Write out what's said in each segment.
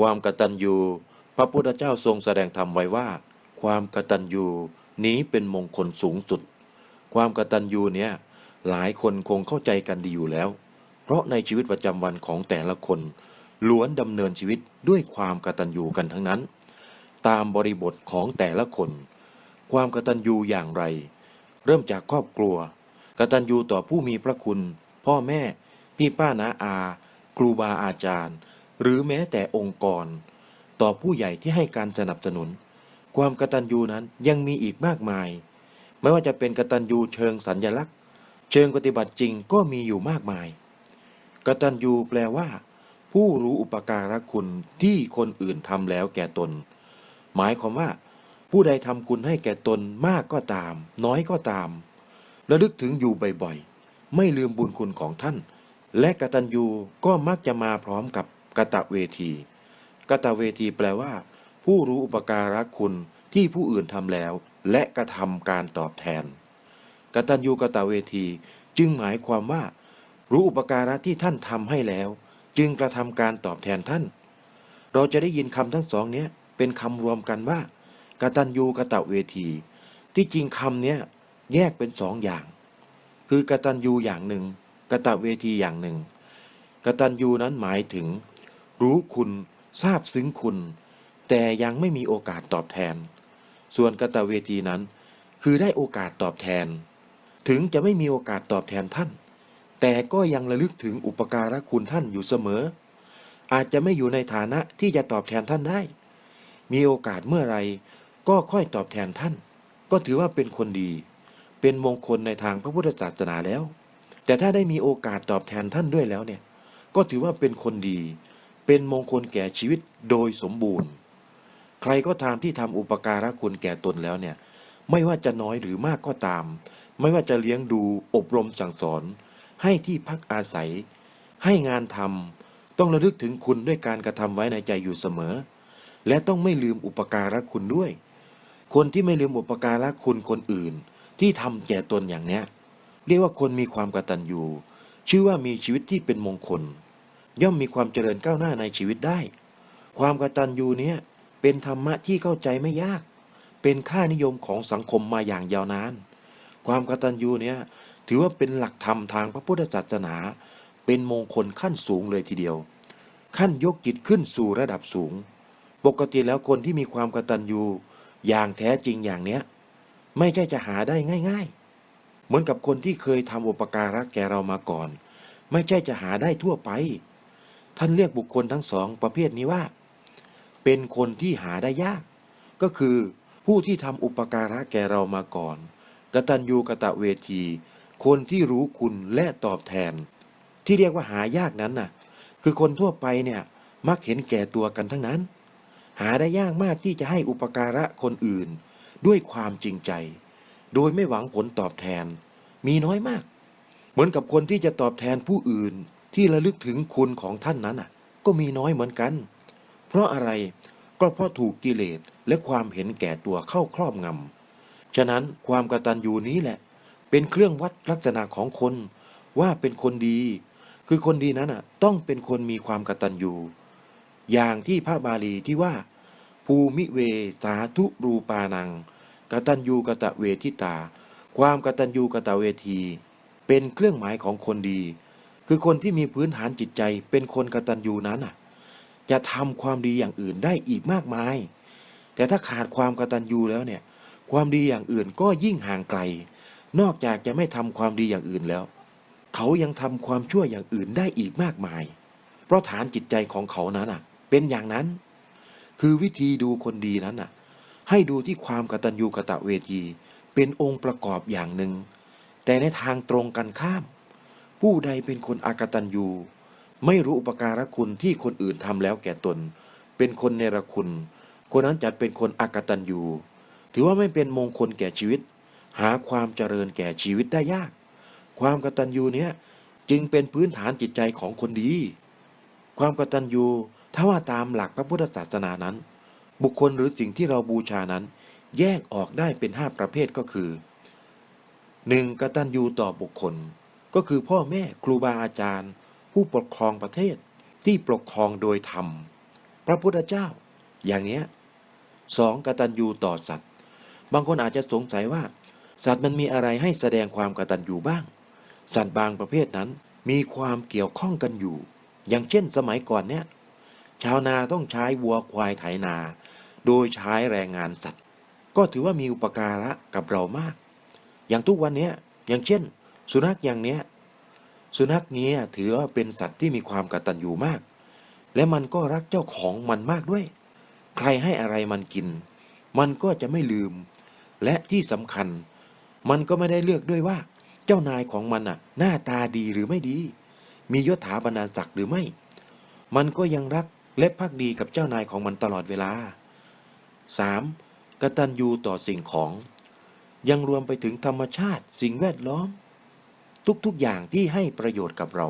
ความกตัญญู พระพุทธเจ้าทรงแสดงธรรมไว้ว่า ความกตัญญูนี้เป็นมงคลสูงสุด ความกตัญญูเนี่ยหลายคนคงเข้าใจกันดีอยู่แล้ว เพราะในชีวิตประจำวันของแต่ละคนล้วนดำเนินชีวิตด้วยความกตัญญูกันทั้งนั้น ตามบริบทของแต่ละคน ความกตัญญูอย่างไร เริ่มจากครอบครัว กตัญญูต่อผู้มีพระคุณ พ่อแม่ พี่ป้านาอา ครูบาอาจารย์ หรือแม้แต่องค์กร ต่อผู้ใหญ่ที่ให้การสนับสนุน ความกตัญญูนั้นยังมีอีกมากมาย ไม่ว่าจะเป็นกตัญญูเชิงสัญญลักษณ์ เชิงปฏิบัติจริงก็มีอยู่มากมาย กตัญญูแปลว่า ผู้รู้อุปการะคุณที่คนอื่นทำแล้วแก่ตน หมายความว่า ผู้ใดทำคุณให้แก่ตนมากก็ตาม น้อยก็ตามระลึกถึงอยู่บ่อยๆ ไม่ลืมบุญคุณของท่าน และกตัญญูก็มักจะมาพร้อมกับ กตะเวที กตะเวทีแปลว่า ผู้รู้อุปการะคุณที่ผู้อื่นทำแล้ว และกระทำการตอบแทน กตัญญูกตะเวที จึงหมายความว่า รู้อุปการะที่ท่านทำให้แล้ว จึงกระทำการตอบแทนท่าน เราจะได้ยินคำทั้งสองนี้เป็นคำรวมกันว่ากตัญญูกตะเวที ที่จริงคำเนี้ยแยกเป็นสองอย่าง คือกตัญญูอย่างหนึ่งกตะเวทีอย่างหนึ่งกตัญญูนั้นหมายถึง รู้คุณทราบซึ้งคุณ แต่ยังไม่มีโอกาสตอบแทน ส่วนกตเวทีนั้น คือได้โอกาสตอบแทน ถึงจะไม่มีโอกาสตอบแทนท่าน แต่ก็ยังระลึกถึงอุปการะคุณท่านอยู่เสมอ อาจจะไม่อยู่ในฐานะที่จะตอบแทนท่านได้ มีโอกาสเมื่อไรก็ค่อยตอบแทนท่าน ก็ถือว่าเป็นคนดี เป็นมงคลในทางพระพุทธศาสนาแล้ว แต่ถ้าได้มีโอกาสตอบแทนท่านด้วยแล้วเนี่ย ก็ถือว่าเป็นคนดี เป็นมงคลแก่ชีวิตโดยสมบูรณ์ ใครก็ตามที่ทำอุปการะคุณแก่ตนแล้วเนี่ย ไม่ว่าจะน้อยหรือมากก็ตาม ไม่ว่าจะเลี้ยงดูอบรมสั่งสอน ให้ที่พักอาศัย ให้งานทำต้องระลึกถึงคุณด้วยการกระทำไว้ในใจอยู่เสมอ และต้องไม่ลืมอุปการะคุณด้วย คนที่ไม่ลืมอุปการะคุณคนอื่น ที่ทำแก่ตนอย่างเนี้ย เรียกว่าคนมีความกตัญญูชื่อว่ามีชีวิตที่เป็นมงคล ย่อมมีความเจริญก้าวหน้าในชีวิตได้ ความกตัญญูเนี้ยเป็นธรรมะที่เข้าใจไม่ยาก เป็นค่านิยมของสังคมมาอย่างยาวนาน ความกตัญญูเนี้ยถือว่าเป็นหลักธรรมทางพระพุทธศาสนา เป็นมงคลขั้นสูงเลยทีเดียว ขั้นยกจิตขึ้นสู่ระดับสูง ปกติแล้วคนที่มีความกตัญญูอย่างแท้จริงอย่างเนี้ยไม่ใช่จะหาได้ง่าย ๆ เหมือนกับคนที่เคยทำอุปการะแก่เรามาก่อน ไม่ใช่จะหาได้ทั่วไป ท่านเรียกบุคคลทั้งสองประเภทนี้ว่า เป็นคนที่หาได้ยาก ก็คือผู้ที่ทำอุปการะแก่เรามาก่อน กตัญญูกะตะเวที คนที่รู้คุณและตอบแทน ที่เรียกว่าหายากนั้นน่ะ คือคนทั่วไปเนี่ยมักเห็นแก่ตัวกันทั้งนั้น หาได้ยากมากที่จะให้อุปการะคนอื่น ด้วยความจริงใจ โดยไม่หวังผลตอบแทน มีน้อยมาก เหมือนกับคนที่จะตอบแทนผู้อื่น ที่ระลึกถึงคุณของท่านนั้นน่ะ ก็มีน้อยเหมือนกัน เพราะอะไรก็เพราะถูกกิเลสและความเห็นแก่ตัวเข้าครอบงำ ฉะนั้นความกตัญญูนี้แหละ เป็นเครื่องวัดลักษณะของคนว่าเป็นคนดี คือคนดีนั้นน่ะ ต้องเป็นคนมีความกตัญญูอย่างที่พระบาลีที่ว่า ภูมิเวสาธุรูปานังกตัญญูกตะเวทิตา ความกตัญญูกตะเวที เป็นเครื่องหมายของคนดี คือคนที่มีพื้นฐานจิตใจเป็นคนกตัญญูนั้นน่ะ จะทำความดีอย่างอื่นได้อีกมากมาย แต่ถ้าขาดความกตัญญูแล้วเนี่ย ความดีอย่างอื่นก็ยิ่งห่างไกล นอกจากจะไม่ทำความดีอย่างอื่นแล้ว เขายังทำความชั่วอย่างอื่นได้อีกมากมาย เพราะฐานจิตใจของเขานั้นน่ะ เป็นอย่างนั้น คือวิธีดูคนดีนั้นน่ะ ให้ดูที่ความกตัญญูกะตะเวที เป็นองค์ประกอบอย่างหนึ่งแต่ในทางตรงกันข้าม ผู้ใดเป็นคนอากตัญญูไม่รู้อุปการะคุณที่คนอื่นทำแล้วแก่ตน เป็นคนเนรคุณ คนนั้นจัดเป็นคนอากตัญญูถือว่าไม่เป็นมงคลแก่ชีวิต หาความเจริญแก่ชีวิตได้ยาก ความกตัญญูเนี้ยจึงเป็นพื้นฐานจิตใจของคนดี ความกตัญญูถ้าว่าตามหลักพระพุทธศาสนานั้น บุคคลหรือสิ่งที่เราบูชานั้น แยกออกได้เป็นห้าประเภทก็คือ 1. กตัญญูต่อบุคคล ก็คือพ่อแม่ครูบาอาจารย์ ผู้ปกครองประเทศที่ปกครองโดยธรรม พระพุทธเจ้า อย่างเนี้ยสองกตัญญูต่อสัตว์ บางคนอาจจะสงสัยว่า สัตว์มันมีอะไรให้แสดงความกตัญญูบ้าง สัตว์บางประเภทนั้นมีความเกี่ยวข้องกันอยู่ อย่างเช่นสมัยก่อนเนี่ยชาวนาต้องใช้วัวควายไถนา โดยใช้แรงงานสัตว์ ก็ถือว่ามีอุปการะกับเรามาก อย่างทุกวันเนี้ยอย่างเช่น สุนัขอย่างเนี้ย สุนัขเนี้ยถือว่าเป็นสัตว์ที่มีความกตัญญูมาก และมันก็รักเจ้าของมันมากด้วย ใครให้อะไรมันกิน มันก็จะไม่ลืม และที่สำคัญ มันก็ไม่ได้เลือกด้วยว่า เจ้านายของมันอะ หน้าตาดีหรือไม่ดี มียศถาบรรดาศักดิ์หรือไม่ มันก็ยังรักและภักดีกับเจ้านายของมันตลอดเวลา 3. กตัญญูต่อสิ่งของ ยังรวมไปถึงธรรมชาติ สิ่งแวดล้อม ทุกๆอย่างที่ให้ประโยชน์กับเรา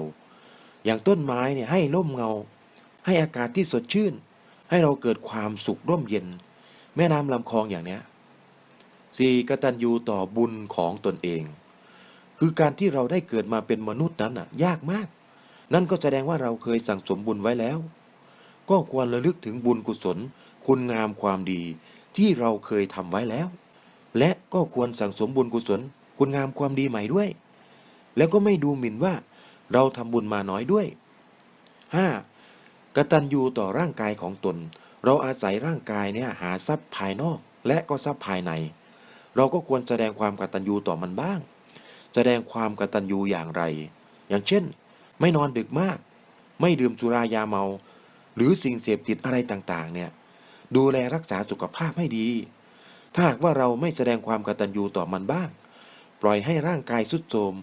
อย่างต้นไม้เนี่ยให้ร่มเงา ให้อากาศที่สดชื่น ให้เราเกิดความสุขร่มเย็น แม่น้ำลำคลองอย่างเนี้ยสี่กตัญญูต่อบุญของตนเอง คือการที่เราได้เกิดมาเป็นมนุษย์นั้นน่ะ ยากมาก นั่นก็แสดงว่าเราเคยสั่งสมบุญไว้แล้ว ก็ควรระลึกถึงบุญกุศล คุณงามความดีที่เราเคยทำไว้แล้ว และก็ควรสั่งสมบุญกุศล คุณงามความดีใหม่ด้วย แล้วก็ไม่ดูหมิ่นว่า เราทำบุญมาน้อยด้วย 5. กตัญญูต่อร่างกายของตน เราอาศัยร่างกายเนี่ยหาทรัพย์ภายนอกและก็ทรัพย์ภายใน เราก็ควรแสดงความกตัญญูต่อมันบ้าง แสดงความกตัญญูอย่างไร อย่างเช่น ไม่นอนดึกมาก ไม่ดื่มสุรายาเมา หรือสิ่งเสพติดอะไรต่างๆ เนี่ย ดูแลรักษาสุขภาพให้ดี ถ้าหากว่าเราไม่แสดงความกตัญญูต่อมันบ้าง ปล่อยให้ร่างกายสุดโทรม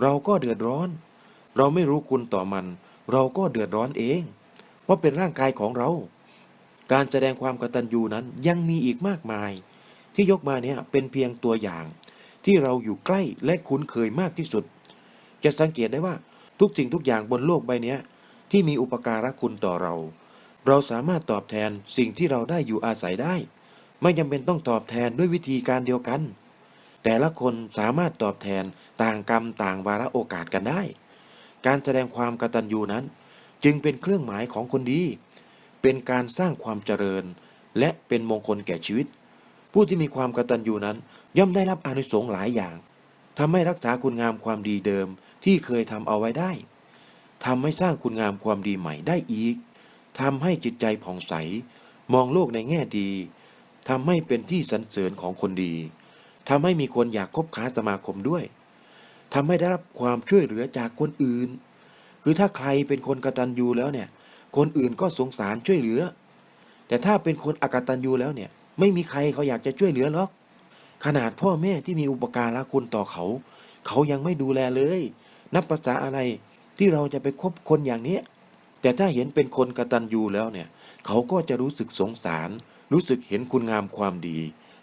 เราก็เดือดร้อน เราไม่รู้คุณต่อมัน เราก็เดือดร้อนเองเพราะเป็นร่างกายของเรา การแสดงความกตัญญูนั้นยังมีอีกมากมาย ที่ยกมาเนี่ยเป็นเพียงตัวอย่าง ที่เราอยู่ใกล้และคุ้นเคยมากที่สุด จะสังเกตได้ว่าทุกสิ่งทุกอย่างบนโลกใบนี้ที่มีอุปการะคุณต่อเรา เราสามารถตอบแทนสิ่งที่เราได้อยู่อาศัยได้ ไม่จำเป็นต้องตอบแทนด้วยวิธีการเดียวกัน แต่ละคนสามารถตอบแทนต่างกรรมต่างวาระโอกาสกันได้ การแสดงความกตัญญูนั้น จึงเป็นเครื่องหมายของคนดี เป็นการสร้างความเจริญ และเป็นมงคลแก่ชีวิต ผู้ที่มีความกตัญญูนั้น ย่อมได้รับอานิสงส์หลายอย่างทำให้รักษาคุณงามความดีเดิมที่เคยทำเอาไว้ได้ทำให้สร้างคุณงามความดีใหม่ได้อีกทำให้จิตใจผ่องใส มองโลกในแง่ดีทำให้เป็นที่สรรเสริญของคนดี ทำให้มีคนอยากคบค้าสมาคมด้วยทำให้ได้รับความช่วยเหลือจากคนอื่น คือถ้าใครเป็นคนกตัญญูแล้วเนี่ย คนอื่นก็สงสารช่วยเหลือ แต่ถ้าเป็นคนอกตัญญูแล้วเนี่ย ไม่มีใครเขาอยากจะช่วยเหลือหรอก ขนาดพ่อแม่ที่มีอุปการะคุณต่อเขา เขายังไม่ดูแลเลย นับภาษาอะไรที่เราจะไปคบคนอย่างนี้ แต่ถ้าเห็นเป็นคนกตัญญูแล้วเนี่ย เขาก็จะรู้สึกสงสาร รู้สึกเห็นคุณงามความดี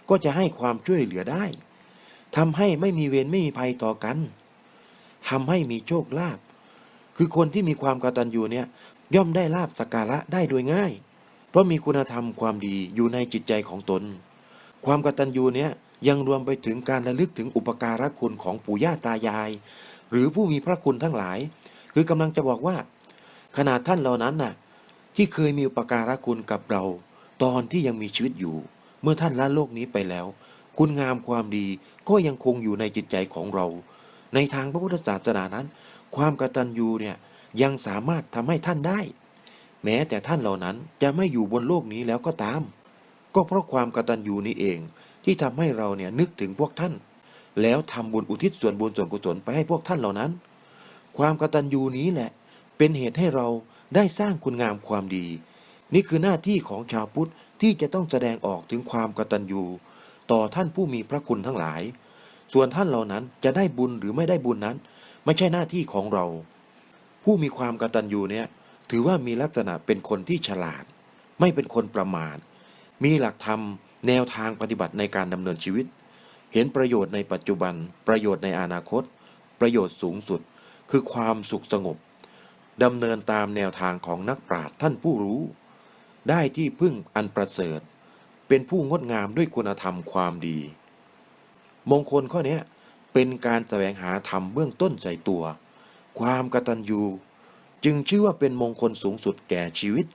ก็จะให้ความช่วยเหลือได้ทำให้ไม่มีเวรไม่มีภัยต่อกันทำให้มีโชคลาภคือคนที่มีความกตัญญูเนี่ยย่อมได้ลาบสักการะได้โดยง่าย เพราะมีคุณธรรมความดีอยู่ในจิตใจของตน ความกตัญญูเนี่ยยังรวมไปถึงการระลึกถึงอุปการะคุณของปู่ย่าตายาย หรือผู้มีพระคุณทั้งหลาย คือกำลังจะบอกว่า ขนาดท่านเหล่านั้นน่ะที่เคยมีอุปการะคุณกับเรา ตอนที่ยังมีชีวิตอยู่ เมื่อท่านละโลกนี้ไปแล้ว คุณงามความดีก็ยังคงอยู่ในจิตใจของเรา ในทางพระพุทธศาสนานั้น ความกตัญญูเนี่ยยังสามารถทำให้ท่านได้ แม้แต่ท่านเหล่านั้นจะไม่อยู่บนโลกนี้แล้วก็ตาม ก็เพราะความกตัญญูนี้เองที่ทำให้เราเนี่ยนึกถึงพวกท่าน แล้วทำบุญอุทิศส่วนบุญส่วนกุศลไปให้พวกท่านเหล่านั้น ความกตัญญูนี้แหละ เป็นเหตุให้เราได้สร้างคุณงามความดี นี่คือหน้าที่ของชาวพุทธ ที่จะต้องแสดงออกถึงความกตัญญูต่อท่านผู้มีพระคุณทั้งหลาย ส่วนท่านเหล่านั้นจะได้บุญหรือไม่ได้บุญนั้น ไม่ใช่หน้าที่ของเรา ผู้มีความกตัญญูเนี่ยถือว่ามีลักษณะเป็นคนที่ฉลาด ไม่เป็นคนประมาทมีหลักธรรมแนวทางปฏิบัติในการดำเนินชีวิต เห็นประโยชน์ในปัจจุบัน ประโยชน์ในอนาคต ประโยชน์สูงสุด คือความสุขสงบดำเนินตามแนวทางของนักปราชญ์ท่านผู้รู้ ได้ที่พึ่งอันประเสริฐ เป็นผู้งดงามด้วยคุณธรรมความดี มงคลข้อนี้เป็นการแสวงหาธรรมเบื้องต้นใจตัว ความกตัญญู จึงชื่อว่าเป็นมงคลสูงสุดแก่ชีวิต